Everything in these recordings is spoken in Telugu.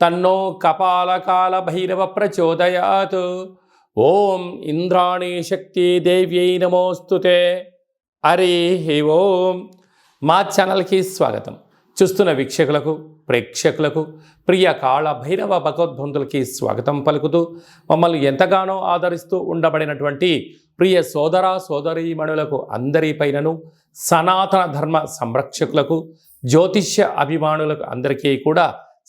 తన్నో కపాలకాల భైరవ ప్రచోదయాత్ ఓం ఇంద్రాణి శక్తి దేవ్యై నమోస్తుతే హరి ఓం. మా ఛానల్కి స్వాగతం. చూస్తున్న వీక్షకులకు ప్రేక్షకులకు ప్రియ కాళ భైరవ భగవద్బంధులకి స్వాగతం పలుకుతూ మమ్మల్ని ఎంతగానో ఆదరిస్తూ ఉండబడినటువంటి ప్రియ సోదర సోదరీమణులకు అందరిపైనను సనాతన ధర్మ సంరక్షకులకు జ్యోతిష్య అభిమానులకు అందరికీ కూడా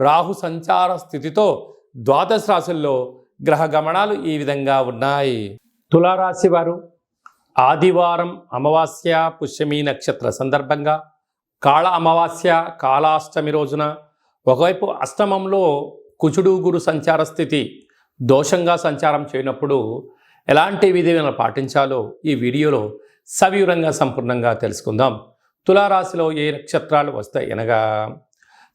రాహు సంచార స్థితితో ద్వాదశ రాశుల్లో గ్రహ గమనాలు ఈ విధంగా ఉన్నాయి. తులారాశి వారు ఆదివారం అమావాస్య పుష్యమి నక్షత్ర సందర్భంగా కాళ అమావాస్య కాళాష్టమి రోజున ఒకవైపు అష్టమంలో కుచుడు గురు సంచార స్థితి దోషంగా సంచారం చేయనప్పుడు ఎలాంటి విధులను పాటించాలో ఈ వీడియోలో సవివరంగా సంపూర్ణంగా తెలుసుకుందాం. తులారాశిలో ఏ నక్షత్రాలు వస్తాయి అనగా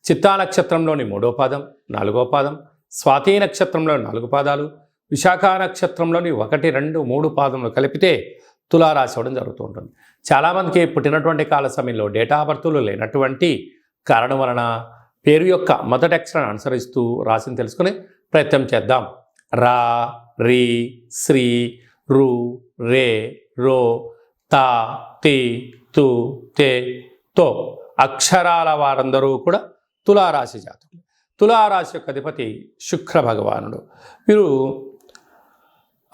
చిత్తా నక్షత్రంలోని మూడో పాదం నాలుగో పాదం స్వాతి నక్షత్రంలోని నాలుగు పాదాలు విశాఖ నక్షత్రంలోని ఒకటి రెండు మూడు పాదములు కలిపితే తులారాశి అవడం జరుగుతూ ఉంటుంది. చాలామందికి పుట్టినటువంటి కాల సమయంలో డేటా బర్తులు లేనటువంటి కారణం వలన పేరు యొక్క మొదటి అక్షరాన్ని అనుసరిస్తూ రాశిని తెలుసుకుని ప్రయత్నం చేద్దాం. రా రీ శ్రీ రు రే రో తా తి తు తే తో అక్షరాల వారందరూ కూడా తులారాశి జాతకులు. తులారాశి యొక్క అధిపతి శుక్ర భగవానుడు. వీరు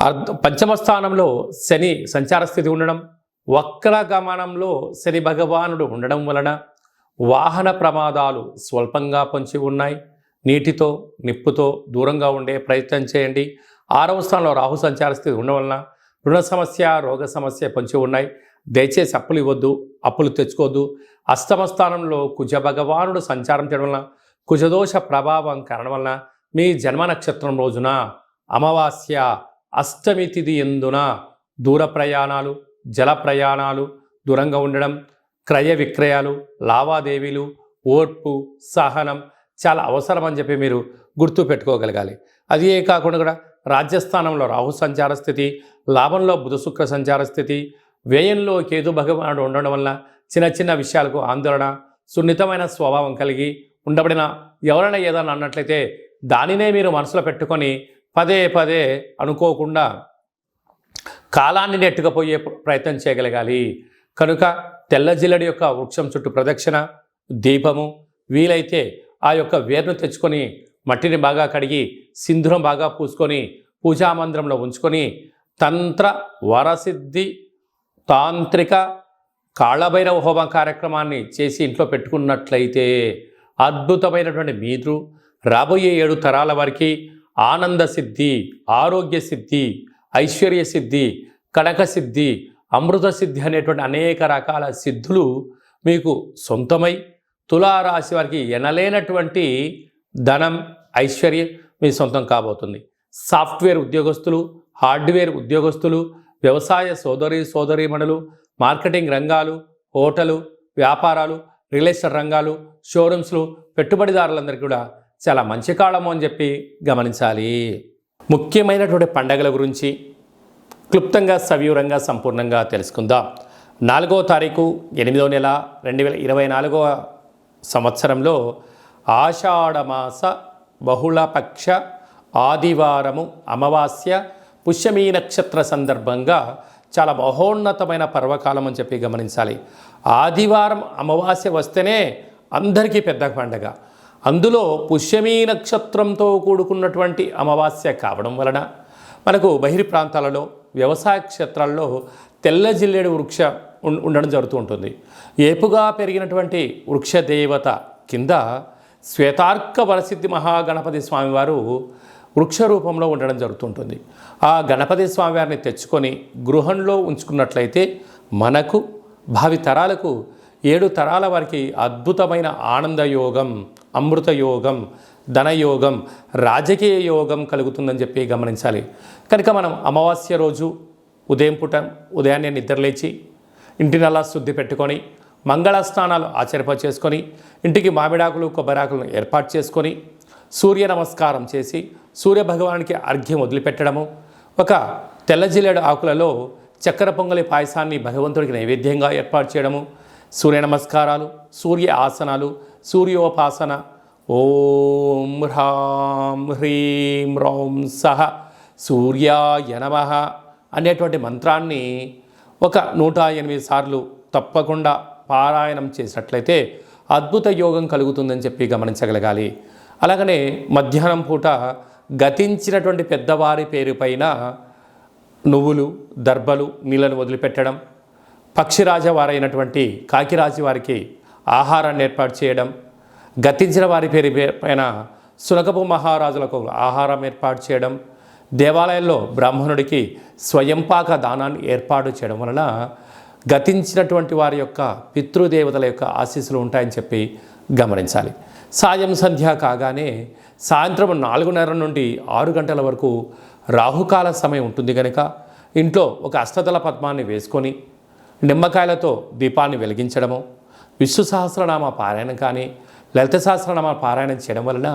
అర్ధ పంచమ స్థానంలో శని సంచార స్థితి ఉండడం వక్ర గమనంలో శని భగవానుడు ఉండడం వలన వాహన ప్రమాదాలు స్వల్పంగా పొంచి ఉన్నాయి. నీటితో నిప్పుతో దూరంగా ఉండే ప్రయత్నం చేయండి. ఆరవ స్థానంలో రాహు సంచార స్థితి ఉండడం వలన రుణ సమస్య రోగ సమస్య పొంచి ఉన్నాయి. దయచేసి అప్పులు ఇవ్వద్దు అప్పులు తెచ్చుకోవద్దు. అష్టమ స్థానంలో కుజ భగవానుడు సంచారం చేయడం వలన కుజదోష ప్రభావం కారణం వలన మీ జన్మ నక్షత్రం రోజున అమావాస్య అష్టమి తిథి ఎందున దూర ప్రయాణాలు జల ప్రయాణాలు దూరంగా ఉండడం క్రయ విక్రయాలు లావాదేవీలు ఓర్పు సహనం చాలా అవసరం అని చెప్పి మీరు గుర్తు పెట్టుకోగలగాలి. అదే కాకుండా కూడా రాజ్యస్థానంలో రాహు సంచార స్థితి లాభంలో బుధ శుక్ర సంచార స్థితి వ్యయంలో కేతు భగవానుడు ఉండడం వల్ల చిన్న చిన్న విషయాలకు ఆందోళన సున్నితమైన స్వభావం కలిగి ఉండబడిన ఎవరైనా ఏదైనా అన్నట్లయితే దానినే మీరు మనసులో పెట్టుకొని పదే పదే అనుకోకుండా కాలాన్ని నెట్టుకుపోయే ప్రయత్నం చేయగలగాలి. కనుక తెల్ల జిల్లడి యొక్క వృక్షం చుట్టూ ప్రదక్షిణ దీపము వీలైతే ఆ యొక్క వేరును తెచ్చుకొని మట్టిని బాగా కడిగి సింధూరం బాగా పూసుకొని పూజా మందిరంలో ఉంచుకొని తంత్ర వరసిద్ధి తాంత్రిక కాళభైరవ హోమం కార్యక్రమాన్ని చేసి ఇంట్లో పెట్టుకున్నట్లయితే అద్భుతమైనటువంటి మీరు రాబోయే ఏడు తరాల వారికి ఆనంద సిద్ధి ఆరోగ్య సిద్ధి ఐశ్వర్య సిద్ధి కనక సిద్ధి అమృత సిద్ధి అనేటువంటి అనేక రకాల సిద్ధులు మీకు సొంతమై తులారాశి వారికి ఎనలేనటువంటి ధనం ఐశ్వర్యం మీ సొంతం కాబోతుంది. సాఫ్ట్వేర్ ఉద్యోగస్తులు హార్డ్వేర్ ఉద్యోగస్తులు వ్యవసాయ సోదరి సోదరీమణులు మార్కెటింగ్ రంగాలు హోటలు వ్యాపారాలు రియల్ ఎస్టేట్ రంగాలు షోరూమ్స్లు పెట్టుబడిదారులందరికీ కూడా చాలా మంచి కాలము అని చెప్పి గమనించాలి. ముఖ్యమైనటువంటి పండగల గురించి క్లుప్తంగా సవివరంగా సంపూర్ణంగా తెలుసుకుందాం. నాలుగో తారీఖు ఎనిమిదో నెల రెండు వేల ఇరవై నాలుగవ సంవత్సరంలో ఆషాఢమాస బహుళపక్ష ఆదివారము అమావాస్య పుష్యమీ నక్షత్ర సందర్భంగా చాలా మహోన్నతమైన పర్వకాలం అని చెప్పి గమనించాలి. ఆదివారం అమావాస్య వస్తేనే అందరికీ పెద్ద పండగ. అందులో పుష్యమీ నక్షత్రంతో కూడుకున్నటువంటి అమావాస్య కావడం వలన మనకు బహిర్ ప్రాంతాలలో వ్యవసాయ క్షేత్రాల్లో తెల్ల జిల్లేడు వృక్ష ఉం- ఉండడం జరుగుతూ ఉంటుంది. ఏపుగా పెరిగినటువంటి వృక్ష దేవత కింద శ్వేతార్క వరసిద్ధి మహాగణపతి స్వామివారు వృక్ష రూపంలో ఉండడం జరుగుతుంటుంది. ఆ గణపతి స్వామివారిని తెచ్చుకొని గృహంలో ఉంచుకున్నట్లయితే మనకు భావి తరాలకు ఏడు తరాల వారికి అద్భుతమైన ఆనందయోగం అమృతయోగం ధనయోగం రాజకీయ యోగం కలుగుతుందని చెప్పి గమనించాలి. కనుక మనం అమావాస్య రోజు ఉదయం పూట ఉదయాన్నే నిద్రలేచి ఇంటినల్లా శుద్ధి పెట్టుకొని మంగళ స్నానాలు ఆచరిప చేసుకొని ఇంటికి మామిడాకులు కొబ్బరాకులను ఏర్పాటు చేసుకొని సూర్య నమస్కారం చేసి సూర్య భగవానికి అర్ఘ్యం వదిలిపెట్టడము. ఒక తెల్ల జిల్లేడు ఆకులలో చక్కెర పొంగలి పాయసాన్ని భగవంతుడికి నైవేద్యంగా ఏర్పాటు చేయడము. సూర్య నమస్కారాలు సూర్య ఆసనాలు సూర్యోపాసన. ఓం హ్రాం హ్రీం రౌం సహ సూర్యాయ నమ అనేటువంటి మంత్రాన్ని ఒక నూట ఎనిమిది సార్లు తప్పకుండా పారాయణం చేసినట్లయితే అద్భుత యోగం కలుగుతుందని చెప్పి గమనించగలగాలి. అలాగనే మధ్యాహ్నం పూట గతించినటువంటి పెద్దవారి పేరు పైన నువ్వులు దర్భలు నీళ్ళను వదిలిపెట్టడం పక్షిరాజ వారైనటువంటి కాకిరాజు వారికి ఆహారాన్ని ఏర్పాటు చేయడం గతించిన వారి పేరు పైన సునకపు మహారాజులకు ఆహారం ఏర్పాటు చేయడం దేవాలయంలో బ్రాహ్మణుడికి స్వయంపాక దానాన్ని ఏర్పాటు చేయడం వలన గతించినటువంటి వారి యొక్క పితృదేవతల యొక్క ఆశీస్సులు ఉంటాయని చెప్పి గమనించాలి. సాయం సంధ్య కాగానే సాయంత్రం నాలుగున్నర నుండి ఆరు గంటల వరకు రాహుకాల సమయం ఉంటుంది కనుక ఇంట్లో ఒక అష్టదళ పద్మాన్ని వేసుకొని నిమ్మకాయలతో దీపాన్ని వెలిగించడము విష్ణు సహస్రనామ పారాయణం కానీ లలిత సహస్రనామ పారాయణం చేయడం వలన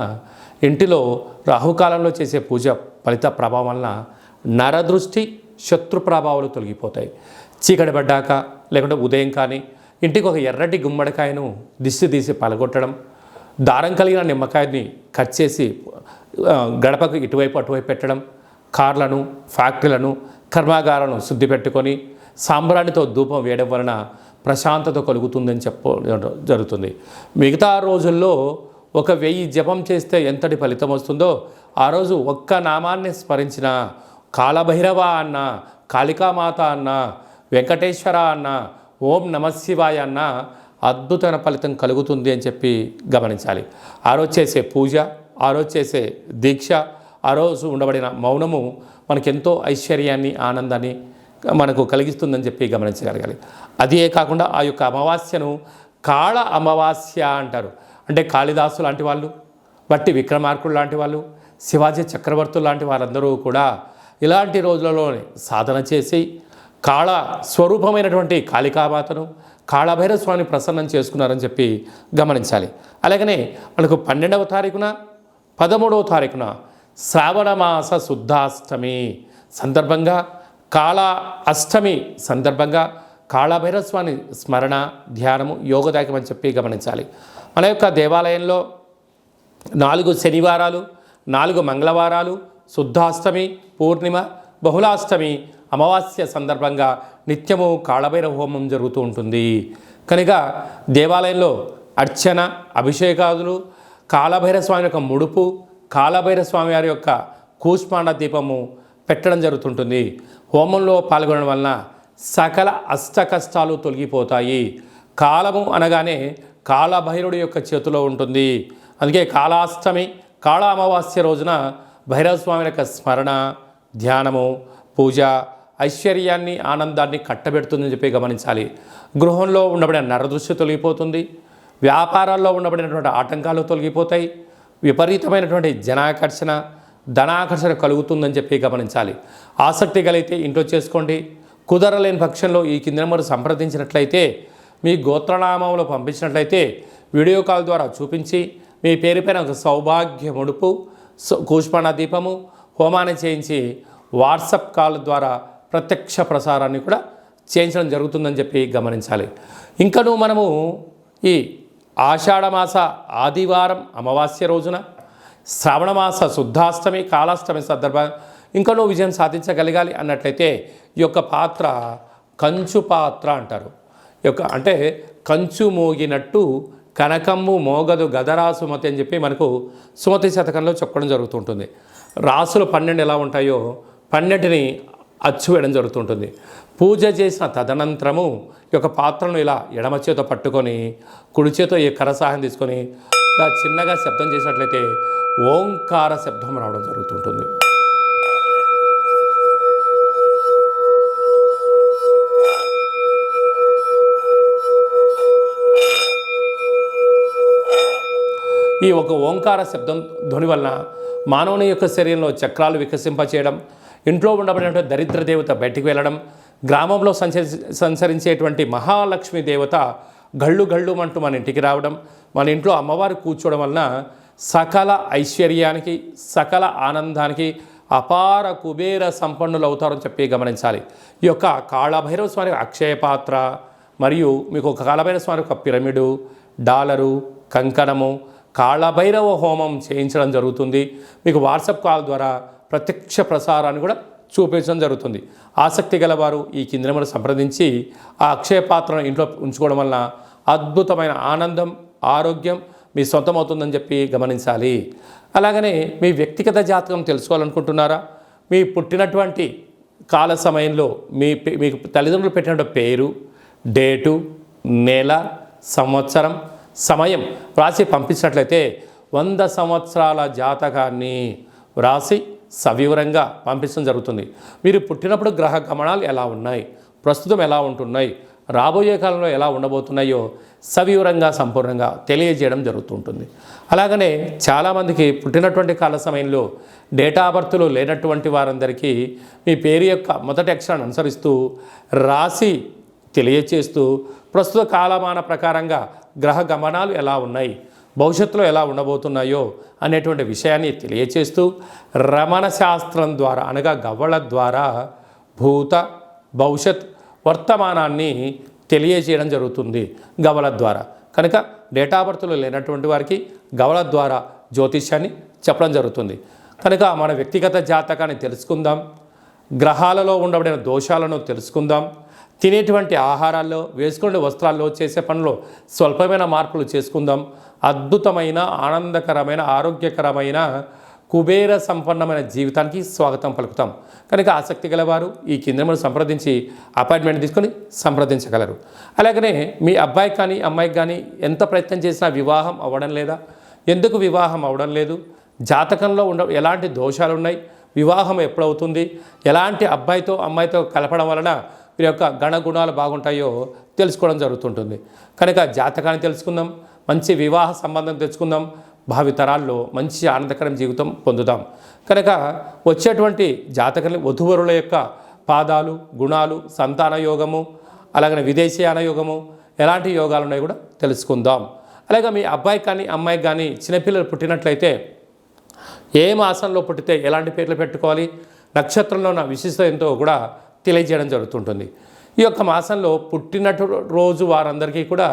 ఇంటిలో రాహుకాలంలో చేసే పూజ ఫలిత ప్రభావం వలన నరదృష్టి శత్రు ప్రభావాలు తొలగిపోతాయి. చీకటి పడ్డాక లేకుంటే ఉదయం కానీ ఇంటికి ఒక ఎర్రటి గుమ్మడికాయను దిష్టి తీసి పలగొట్టడం దారం కలిగిన నిమ్మకాయని కట్ చేసి గడపకు ఇటువైపు అటువైపు పెట్టడం కార్లను ఫ్యాక్టరీలను కర్మాగారాలను శుద్ధి పెట్టుకొని సాంబ్రాణితో ధూపం వేయడం వలన ప్రశాంతత కలుగుతుందని చెప్ప జరుగుతుంది. మిగతా రోజుల్లో ఒక వెయ్యి జపం చేస్తే ఎంతటి ఫలితం వస్తుందో ఆ రోజు ఒక్క నామాన్ని స్మరించిన కాలభైరవ అన్న కాళికామాత అన్న వెంకటేశ్వర అన్న ఓం నమశివాయ అన్న అద్భుతమైన ఫలితం కలుగుతుంది అని చెప్పి గమనించాలి. ఆ రోజు చేసే పూజ ఆ రోజు చేసే దీక్ష ఆ రోజు ఉండబడిన మౌనము మనకెంతో ఐశ్వర్యాన్ని ఆనందాన్ని మనకు కలిగిస్తుందని చెప్పి గమనించగలగాలి. అదే కాకుండా ఆ యొక్క అమావాస్యను కాళ అమావాస్య అంటారు. అంటే కాళిదాసు లాంటి వాళ్ళు బట్టి విక్రమార్కుడు లాంటి వాళ్ళు శివాజీ చక్రవర్తులు లాంటి వారందరూ కూడా ఇలాంటి రోజులలోనే సాధన చేసి కాళ స్వరూపమైనటువంటి కాళికామాతను కాళభైరవ స్వామిని ప్రసన్నం చేసుకున్నారని చెప్పి గమనించాలి. అలాగనే మనకు పన్నెండవ తారీఖున పదమూడవ తారీఖున శ్రావణమాస శుద్ధాష్టమి సందర్భంగా కాళ అష్టమి సందర్భంగా కాళభైరవ స్వామి స్మరణ ధ్యానము యోగదాయకం అని చెప్పి గమనించాలి. మన యొక్క దేవాలయంలో నాలుగు శనివారాలు నాలుగు మంగళవారాలు శుద్ధాష్టమి పూర్ణిమ బహుళాష్టమి అమావాస్య సందర్భంగా నిత్యము కాళభైరవ హోమం జరుగుతూ ఉంటుంది. కనుక దేవాలయంలో అర్చన అభిషేకాదులు కాళభైర స్వామి యొక్క ముడుపు కాళభైర స్వామి వారి యొక్క కూష్మాండ దీపము పెట్టడం జరుగుతుంటుంది. హోమంలో పాల్గొనడం వలన సకల అష్ట కష్టాలు తొలగిపోతాయి. కాలము అనగానే కాళభైరుడి యొక్క చేతిలో ఉంటుంది. అందుకే కాళాష్టమి కాళ అమావాస్య రోజున భైరవ స్వామి యొక్క స్మరణ ధ్యానము పూజ ఐశ్వర్యాన్ని ఆనందాన్ని కట్టబెడుతుందని చెప్పి గమనించాలి. గృహంలో ఉండబడిన నరదృష్టి తొలగిపోతుంది. వ్యాపారాల్లో ఉండబడినటువంటి ఆటంకాలు తొలగిపోతాయి. విపరీతమైనటువంటి జనాకర్షణ ధనాకర్షణ కలుగుతుందని చెప్పి గమనించాలి. ఆసక్తి కలిగితే ఇంట్లో చేసుకోండి. కుదరలేని పక్షంలో ఈ కింద నెంబర్ సంప్రదించినట్లయితే మీ గోత్రనామంలో పంపించినట్లయితే వీడియో కాల్ ద్వారా చూపించి మీ పేరు పైన ఒక సౌభాగ్య ముడుపు స- కూష్మాణ దీపము హోమాన్ని చేయించి వాట్సప్ కాల్ ద్వారా ప్రత్యక్ష ప్రసారాన్ని కూడా చేయించడం జరుగుతుందని చెప్పి గమనించాలి. ఇంకను మనము ఈ ఆషాఢమాస ఆదివారం అమావాస్య రోజున శ్రావణమాస శుద్ధాష్టమి కాలాష్టమి సందర్భంగా ఇంకనూ విజయం సాధించగలగాలి అన్నట్లయితే ఈ యొక్క పాత్ర కంచు పాత్ర అంటారు. ఈ యొక్క అంటే కంచు మోగినట్టు కనకమ్ము మోగదు గదరా సుమతి అని చెప్పి మనకు సుమతి శతకంలో చెప్పడం జరుగుతుంటుంది రాసులు పన్నెండు ఎలా ఉంటాయో పన్నెండుని అచ్చు వేయడం జరుగుతుంటుంది. పూజ చేసిన తదనంతరము ఈ యొక్క పాత్రను ఇలా ఎడమ చేతో పట్టుకొని కుడి చేతో ఈ కరసాహం సహాయం తీసుకొని ఇలా చిన్నగా శబ్దం చేసినట్లయితే ఓంకార శబ్దం రావడం జరుగుతుంటుంది. ఈ ఒక ఓంకార శబ్దం ధ్వని వలన మానవుని యొక్క శరీరంలో చక్రాలు వికసింపచేయడం ఇంట్లో ఉండబడినటువంటి దరిద్ర దేవత బయటికి వెళ్ళడం గ్రామంలో సంచరి సంచరించేటువంటి మహాలక్ష్మి దేవత గళ్ళు గళ్ళు అంటూ మన ఇంటికి రావడం మన ఇంట్లో అమ్మవారు కూర్చోవడం వలన సకల ఐశ్వర్యానికి సకల ఆనందానికి అపార కుబేర సంపన్నులు అవుతారని చెప్పి గమనించాలి. ఈ యొక్క కాళభైరవ స్వామి అక్షయ పాత్ర మరియు మీకు ఒక కాళభైరవ స్వామి ఒక పిరమిడు డాలరు కంకణము కాళభైరవ హోమం చేయించడం జరుగుతుంది. మీకు వాట్సాప్ కాల్ ద్వారా ప్రత్యక్ష ప్రసారాన్ని కూడా చూపించడం జరుగుతుంది. ఆసక్తి గలవారు ఈ కింద సంప్రదించి ఆ అక్షయ పాత్రను ఇంట్లో ఉంచుకోవడం వలన అద్భుతమైన ఆనందం ఆరోగ్యం మీ సొంతమవుతుందని చెప్పి గమనించాలి. అలాగనే మీ వ్యక్తిగత జాతకం తెలుసుకోవాలనుకుంటున్నారా? మీ పుట్టినటువంటి కాల సమయంలో మీ పే- మీకు తల్లిదండ్రులు పెట్టినటువంటి పేరు డేటు నెల సంవత్సరం సమయం వ్రాసి పంపించినట్లయితే వంద సంవత్సరాల జాతకాన్ని వ్రాసి సవివరంగా పంపించడం జరుగుతుంది. మీరు పుట్టినప్పుడు గ్రహ గమనాలు ఎలా ఉన్నాయి? ప్రస్తుతం ఎలా ఉంటున్నాయి? రాబోయే కాలంలో ఎలా ఉండబోతున్నాయో సవివరంగా సంపూర్ణంగా తెలియజేయడం జరుగుతుంటుంది. అలాగనే చాలామందికి పుట్టినటువంటి కాల సమయంలో డేటా బర్త్లు లేనటువంటి వారందరికీ మీ పేరు యొక్క మొదటి అక్షరాన్ని అనుసరిస్తూ రాసి తెలియచేస్తూ ప్రస్తుత కాలమాన ప్రకారంగా గ్రహ గమనాలు ఎలా ఉన్నాయి? భవిష్యత్తులో ఎలా ఉండబోతున్నాయో అనేటువంటి విషయాన్ని తెలియచేస్తూ రమణ శాస్త్రం ద్వారా అనగా గవ్వల ద్వారా భూత భవిష్యత్ వర్తమానాన్ని తెలియజేయడం జరుగుతుంది గవల ద్వారా. కనుక డేటా బర్త్లో లేనటువంటి వారికి గవల ద్వారా జ్యోతిష్యాన్ని చెప్పడం జరుగుతుంది. కనుక మన వ్యక్తిగత జాతకాన్ని తెలుసుకుందాం. గ్రహాలలో ఉండబడిన దోషాలను తెలుసుకుందాం. తినేటువంటి ఆహారాల్లో వేసుకునే వస్త్రాల్లో చేసే పనులు స్వల్పమైన మార్పులు చేసుకుందాం. అద్భుతమైన ఆనందకరమైన ఆరోగ్యకరమైన కుబేర సంపన్నమైన జీవితానికి స్వాగతం పలుకుతాం. కనుక ఆసక్తి గలవారు ఈ కేంద్రమును సంప్రదించి అపాయింట్మెంట్ తీసుకొని సంప్రదించగలరు. అలాగనే మీ అబ్బాయికి కానీ అమ్మాయికి కానీ ఎంత ప్రయత్నం చేసినా వివాహం అవ్వడం లేదా? ఎందుకు వివాహం అవ్వడం లేదు? జాతకంలో ఉండ ఎలాంటి దోషాలు ఉన్నాయి వివాహం ఎప్పుడవుతుంది? ఎలాంటి అబ్బాయితో అమ్మాయితో కలపడం వలన వీరి యొక్క గణగుణాలు బాగుంటాయో తెలుసుకోవడం జరుగుతుంటుంది. కనుక జాతకాన్ని తెలుసుకుందాం. మంచి వివాహ సంబంధం తెచ్చుకుందాం. భావితరాల్లో మంచి ఆనందకరం జీవితం పొందుదాం. కనుక వచ్చేటువంటి జాతకలు వధువరుల యొక్క పాదాలు గుణాలు సంతాన యోగము అలాగనే విదేశీయాన యోగము ఎలాంటి యోగాలు ఉన్నాయో కూడా తెలుసుకుందాం. అలాగే మీ అబ్బాయి కానీ అమ్మాయికి కానీ చిన్నపిల్లలు పుట్టినట్లయితే ఏ మాసంలో పుట్టితే ఎలాంటి పేర్లు పెట్టుకోవాలి నక్షత్రంలో ఉన్న విశిష్టత ఎంతో కూడా తెలియజేయడం జరుగుతుంటుంది. ఈ యొక్క మాసంలో పుట్టినటు రోజు వారందరికీ కూడా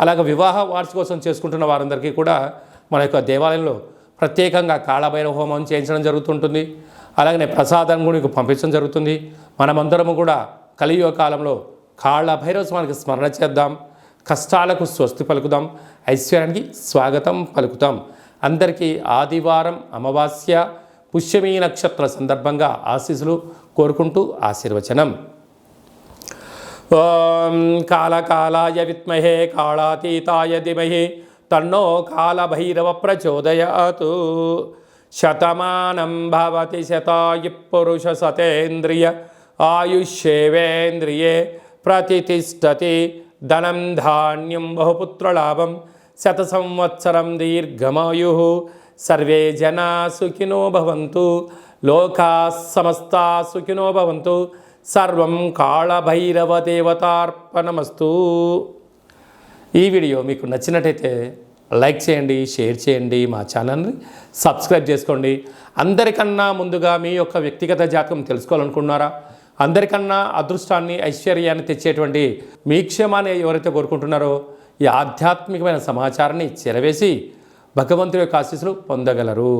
అలాగ వివాహ వార్షికోత్సవం చేసుకుంటున్న వారందరికీ కూడా మన యొక్క దేవాలయంలో ప్రత్యేకంగా కాళభైరవ హోమం చేయించడం జరుగుతుంటుంది. అలాగనే ప్రసాదం కూడా మీకు పంపించడం జరుగుతుంది. మనమందరము కూడా కలియుగ కాలంలో కాళభైరవ స్వామికి స్మరణ చేద్దాం. కష్టాలకు స్వస్తి పలుకుదాం. ఐశ్వర్యానికి స్వాగతం పలుకుతాం. అందరికీ ఆదివారం అమావాస్య పుష్యమీ నక్షత్ర సందర్భంగా ఆశీస్సులు కోరుకుంటూ ఆశీర్వచనం. ఓం కాలకాలాయ విత్మహే కాళాతీతాయ ధిమహి తన్నో కాలభైరవ ప్రచోదయాతు. శతమానం భవతి శతాయు పురుష సతేంద్రియ ఆయుష్యేవేంద్రియే ప్రతిష్టతి ధనం ధాన్యం బహుపుత్రలాభం శత సంవత్సరం దీర్ఘమాయు. సర్వే జనా సుఖినో భవంతు. లోకా సమస్తా సుఖినో భవంతు. సర్వం కాళభైరవ దేవతార్పణమస్తు ఈ వీడియో మీకు నచ్చినట్టయితే లైక్ చేయండి షేర్ చేయండి మా ఛానల్ని సబ్స్క్రైబ్ చేసుకోండి. అందరికన్నా ముందుగా మీ యొక్క వ్యక్తిగత జాతకం తెలుసుకోవాలనుకుంటున్నారా? అందరికన్నా అదృష్టాన్ని ఐశ్వర్యాన్ని తెచ్చేటువంటి మీ క్షేమాన్ని ఎవరైతే కోరుకుంటున్నారో ఈ ఆధ్యాత్మికమైన సమాచారాన్ని చెరవేసి భగవంతుడి యొక్క ఆశీస్సులు పొందగలరు.